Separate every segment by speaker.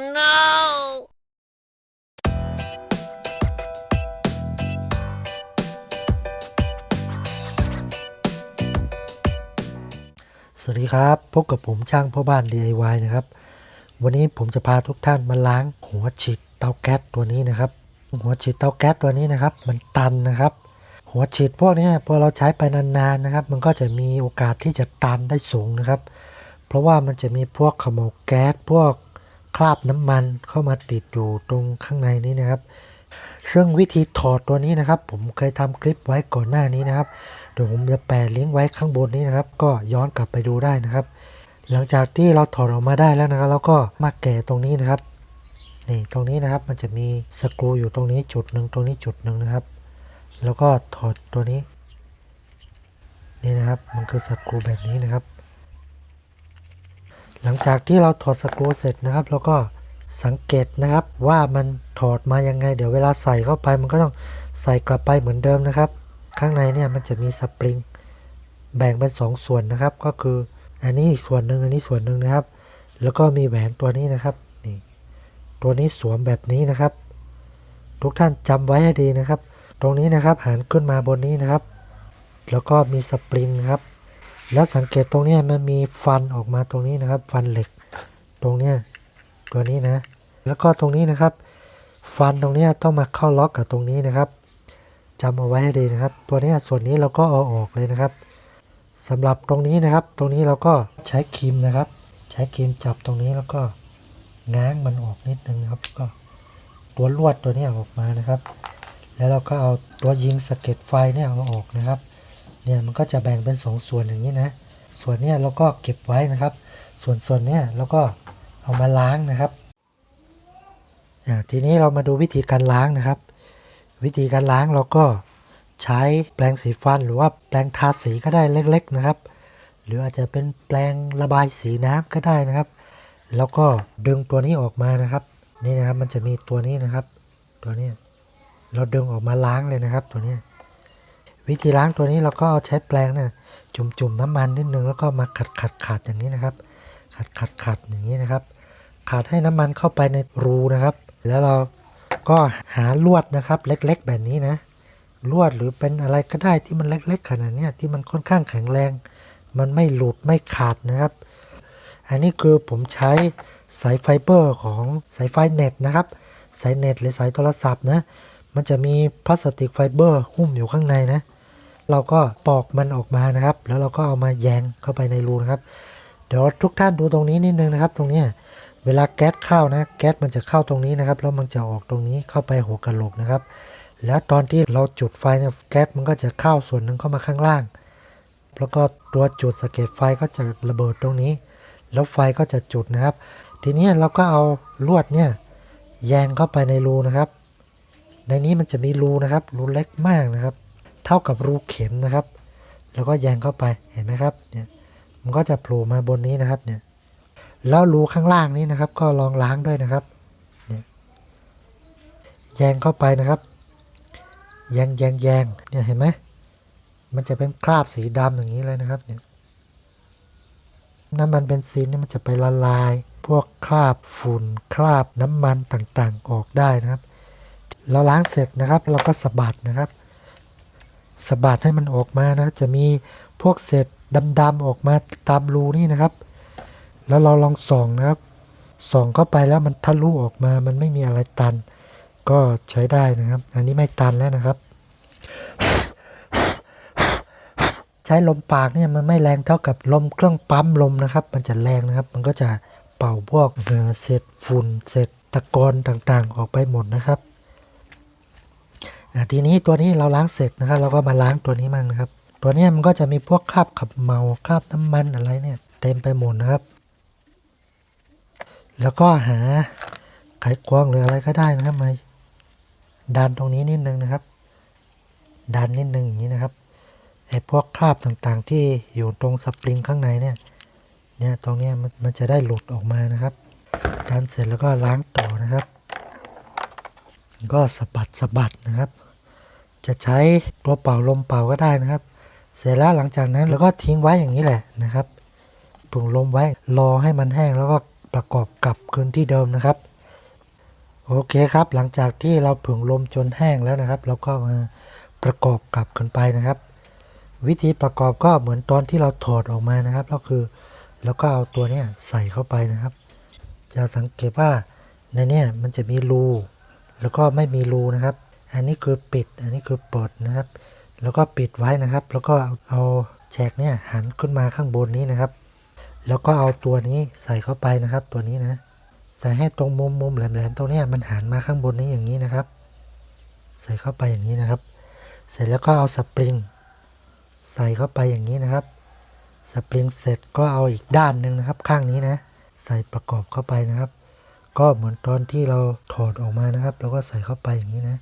Speaker 1: no
Speaker 2: สวัสดีครับ พบกับผมช่างพ่อบ้าน DIY นะครับ วันนี้ผมจะพาทุกท่านมาล้างหัวฉีดเตาแก๊สตัวนี้นะครับ หัวฉีดเตาแก๊สตัวนี้นะครับ มันตันนะครับ หัวฉีดพวกนี้พอเราใช้ไปนานๆนะครับ มันก็จะมีโอกาสที่จะตันได้สูงนะครับ เพราะว่ามันจะมีพวกขโมกแก๊สพวก ราบน้ำมันเข้ามาติดอยู่ตรงข้างในนี้นะครับซึ่งวิธีถอดตัวนี้นะครับ ผมเคยทำคลิปไว้ก่อนหน้านี้นะครับเดี๋ยวผมจะแปะลิงก์ไว้ข้างบนนี้นะครับ ก็ย้อนกลับไปดูได้นะครับ หลังจากที่เราถอดออกมาได้แล้วนะครับเราก็มาแกะตรงนี้นะครับนี่ตรงนี้นะครับมันจะมีสกรูอยู่ตรงนี้จุดหนึ่งตรงนี้จุดหนึ่งนะครับ แล้วก็ถอดตัวนี้นี่นะครับ มันคือสกรูแบบนี้นะครับ หลังจากที่เราถอดสกรูเสร็จนะครับเราก็สังเกตนะครับว่ามันถอดมายังไง เดี๋ยวเวลาใส่เข้าไป มันก็ต้องใส่กลับไปเหมือนเดิมนะครับ ข้างในเนี่ยมันจะมีสปริง แบ่งเป็นสองส่วนนะครับ ก็คืออันนี้อีกส่วนหนึ่งอันนี้ส่วนหนึ่งนะครับ แล้วก็มีแหวนตัวนี้นะครับนี่ตัวนี้สวมแบบนี้นะครับ ทุกท่านจำไว้ให้ดีนะครับ ตรงนี้นะครับหันขึ้นมาบนนี้นะครับ แล้วก็มีสปริงนะครับ แล้วสังเกตตรงเนี้ยมันมีฟันออกมาตรงนี้นะครับ ฟันเหล็กตรงเนี้ยตัวนี้นะ แล้วก็ตรงนี้นะครับ ฟันตรงเนี้ยต้องมาเข้าล็อกกับตรงนี้นะครับจำเอาไว้ให้ดีนะครับ ตัวเนี้ยส่วนนี้เราก็เอาออกเลยนะครับสำหรับตรงนี้นะครับ ตรงนี้เราก็ใช้ครีมนะครับ ใช้ครีมจับตรงนี้แล้วก็ง้างมันออกนิดนึงนะครับ ก็ตัวลวดตัวเนี้ยออกมานะครับ แล้วเราก็เอาตัวยิงสะเก็ดไฟเนี่ยเอาออกนะครับ เนี่ยมันก็จะแบ่งเป็นสองส่วนอย่างนี้นะ ส่วนเนี้ยเราก็เก็บไว้นะครับ ส่วนส่วนเนี้ยเราก็เอามาล้างนะครับทีนี้เรามาดูวิธีการล้างนะครับ วิธีการล้างเราก็ใช้แปรงสีฟันหรือว่าแปรงทาสีก็ได้เล็ก ๆนะครับ หรืออาจจะเป็นแปรงระบายสีน้ำก็ได้นะครับ แล้วก็ดึงตัวนี้ออกมานะครับ นี่นะครับมันจะมีตัวนี้นะครับ ตัวนี้เราดึงออกมาล้างเลยนะครับ ตัวนี้ วิธีล้างตัวนี้เราก็เอาใช้แปรงเนี่ยจุ่มๆน้ำมันนิดนึงแล้วก็มาขัดขัดขัดอย่างนี้นะครับ ขัดขัดขัดอย่างนี้นะครับ ขัดให้น้ำมันเข้าไปในรูนะครับ แล้วเราก็หาลวดนะครับ เล็กๆ แบบนี้นะลวดหรือเป็นอะไรก็ได้ที่มันเล็ก ๆ ขนาดนี้ที่มันค่อนข้างแข็งแรง มันไม่หลุดไม่ขาดนะครับ อันนี้คือผมใช้สายไฟเบอร์ของสายไฟเน็ตนะครับ สายเน็ตหรือสายโทรศัพท์นะ มันจะมีพลาสติกไฟเบอร์หุ้มอยู่ข้างในนะ เราก็ปอกมันออกมานะครับ แล้วเราก็เอามาแยงเข้าไปในรูนะครับ เดี๋ยวทุกท่านดูตรงนี้นิดนึงนะครับ ตรงนี้เวลาแก๊สเข้านะ แก๊สมันจะเข้าตรงนี้นะครับ แล้วมันจะออกตรงนี้เข้าไปหัวกะโหลกนะครับ แล้วตอนที่เราจุดไฟเนี่ยแก๊สมันก็จะเข้าส่วนหนึ่งเข้ามาข้างล่าง แล้วก็ตัวจุดสะเก็ดไฟก็จะระเบิดตรงนี้ แล้วไฟก็จะจุดนะครับ ทีนี้เราก็เอาลวดเนี่ยแยงเข้าไปในรูนะครับ ในนี้มันจะมีรูนะครับ รูเล็กมากนะครับ เท่ากับรูเข็มนะครับ แล้วก็แยงเข้าไปเห็นไหมครับเนี่ยมันก็จะโผล่มาบนนี้นะครับเนี่ยแล้วรูข้างล่างนี้นะครับ ก็ลองล้างด้วยนะครับเนี่ยแยงเข้าไปนะครับแยงแยงแยงเนี่ยเห็นไหมมันจะเป็นคราบสีดำอย่างนี้เลยนะครับเนี่ยน้ำมันเบนซินเนี่ยมันจะไปละลาย พวกคราบฝุ่นคราบน้ำมันต่างๆออกได้นะครับ เราล้างเสร็จนะครับ เราก็สะบัดนะครับ สะบัดให้มันออกมานะจะมีพวกเศษดำๆออกมาตามรูนี่นะครับ แล้วเราลองส่องนะครับส่องเข้าไปแล้วมันทะลุออกมามันไม่มีอะไรตัน ก็ใช้ได้นะครับ อันนี้ไม่ตันแล้วนะครับ ใช้ลมปากเนี่ยมันไม่แรงเท่ากับลมเครื่องปั๊มลมนะครับ มันจะแรงนะครับ มันก็จะเป่าพวกเอ่อเศษฝุ่นเศษตะกอนต่างๆ ออกไปหมดนะครับ ทีนี้ตัวนี้เราล้างเสร็จนะครับ เราก็มาล้างตัวนี้มั่งนะครับ ตัวนี้มันก็จะมีพวกคราบขับเมาคราบน้ำมันอะไรเนี่ย เต็มไปหมดนะครับ แล้วก็หาไขควงหรืออะไรก็ได้นะครับมาดันตรงนี้นิดนึงนะครับ ดันนิดนึงอย่างนี้นะครับไอ้พวกคราบต่างๆ ที่อยู่ตรงสปริงข้างในเนี่ยเนี่ยตรงนี้มันมันจะได้หลุดออกมานะครับดันเสร็จแล้วก็ล้างต่อนะครับ ก็สะบัดสะบัดนะครับ จะใช้ตัวเป่าลมเป่าก็ได้นะครับ เสร็จแล้วหลังจากนั้นเราก็ทิ้งไว้อย่างนี้แหละนะครับปรุงลมไว้รอให้มันแห้งแล้วก็ประกอบกลับคืนที่เดิมนะครับ โอเคครับ หลังจากที่เราผึ่งลมจนแห้งแล้วนะครับเราก็มาประกอบกลับกันไปนะครับ วิธีประกอบก็เหมือนตอนที่เราถอดออกมานะครับ ก็คือแล้วก็เอาตัวนี้ใส่เข้าไปนะครับ จะสังเกตว่าในนี้มันจะมีรู แล้วก็ไม่มีรูนะครับ อันนี้คือปิด อันนี้คือเปิดนะครับ แล้วก็ปิดไว้นะครับ แล้วก็เอาแฉกเนี่ยหันขึ้นมาข้างบนนี้นะครับ แล้วก็เอาตัวนี้ใส่เข้าไปนะครับ ตัวนี้นะใส่ให้ตรงมุมมุมแหลมๆตรงนี้มันหันมาข้างบนนี้อย่างนี้นะครับ ใส่เข้าไปอย่างนี้นะครับ เสร็จแล้วก็เอาสปริง ใส่เข้าไปอย่างนี้นะครับ สปริงเสร็จก็เอาอีกด้านหนึ่งนะครับ ข้างนี้นะ ใส่ประกอบเข้าไปนะครับ ก็เหมือนตอนที่เราถอดออกมานะครับแล้วก็ใส่เข้าไปอย่างนี้นะ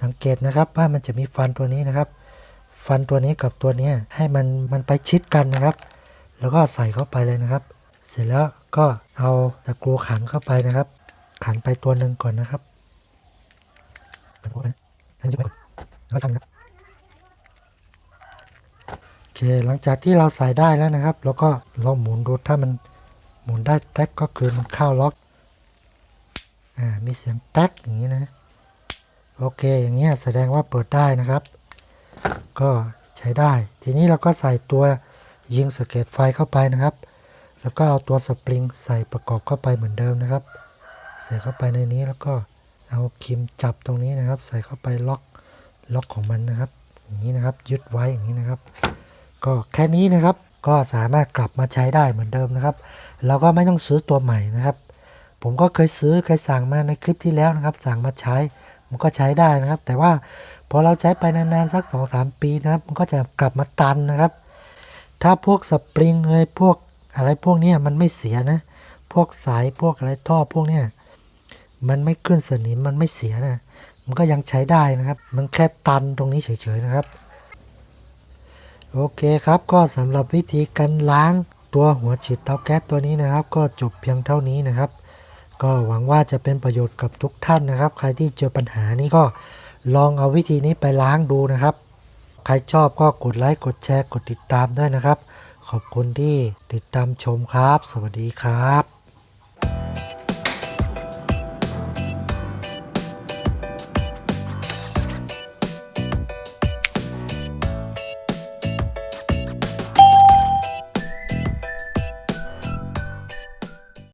Speaker 2: สังเกตนะครับว่ามันจะมีฟันตัวนี้นะครับ ฟันตัวนี้กับตัวนี้ให้มันมันไปชิดกันนะครับ แล้วก็ใส่เข้าไปเลยนะครับ เสร็จแล้วก็เอาตะกรูขันเข้าไปนะครับ ขันไปตัวหนึ่งก่อนนะครับท่านจะไปแล้วทำครับโอเคหลังจากที่เราใส่ได้แล้วนะครับ แล้วก็ลองหมุนดูถ้ามันหมุนได้แท็กก็คือมันเข้าล็อก มีเสียงแท็กอย่างนี้นะ โอเคอย่างเงี้ยแสดงว่าเปิดได้นะครับ ก็ใช้ได้ ทีนี้เราก็ใส่ตัวยิงสเก็ตไฟเข้าไปนะครับ แล้วก็เอาตัวสปริงใส่ประกอบเข้าไปเหมือนเดิมนะครับ ใส่เข้าไปในนี้แล้วก็เอาครีมจับตรงนี้นะครับ ใส่เข้าไปล็อกล็อกของมันนะครับ อย่างนี้นะครับยึดไว้อย่างนี้นะครับ ก็แค่นี้นะครับก็สามารถกลับมาใช้ได้เหมือนเดิมนะครับ เราก็ไม่ต้องซื้อตัวใหม่นะครับ ผมก็เคยซื้อเคยสั่งมาในคลิปที่แล้วนะครับ สั่งมาใช้มันก็ใช้ได้นะครับ แต่ว่าพอเราใช้ไปนานๆสัก 2-3 ปีนะครับ มันก็จะกลับมาตันนะครับ ถ้าพวกสปริงเอ้ยพวกอะไรพวกนี้มันไม่เสียนะ พวกสายพวกอะไรท่อพวกเนี้ยมันไม่ขึ้นสนิมมันไม่เสียนะ มันก็ยังใช้ได้นะครับ มันแค่ตันตรงนี้เฉยๆนะครับ โอเคครับก็สำหรับวิธีการล้างตัวหัวฉีดเตาแก๊สตัวนี้นะครับ ก็จบเพียงเท่านี้นะครับ ก็หวังว่าจะเป็นประโยชน์กับทุกท่านนะครับ ใครที่เจอปัญหานี้ก็ลองเอาวิธีนี้ไปล้างดูนะครับ ใครชอบก็กดไลค์กดแชร์กดติดตามด้วยนะครับ ขอบคุณที่ติดตามชมครับ สวัสดีครับ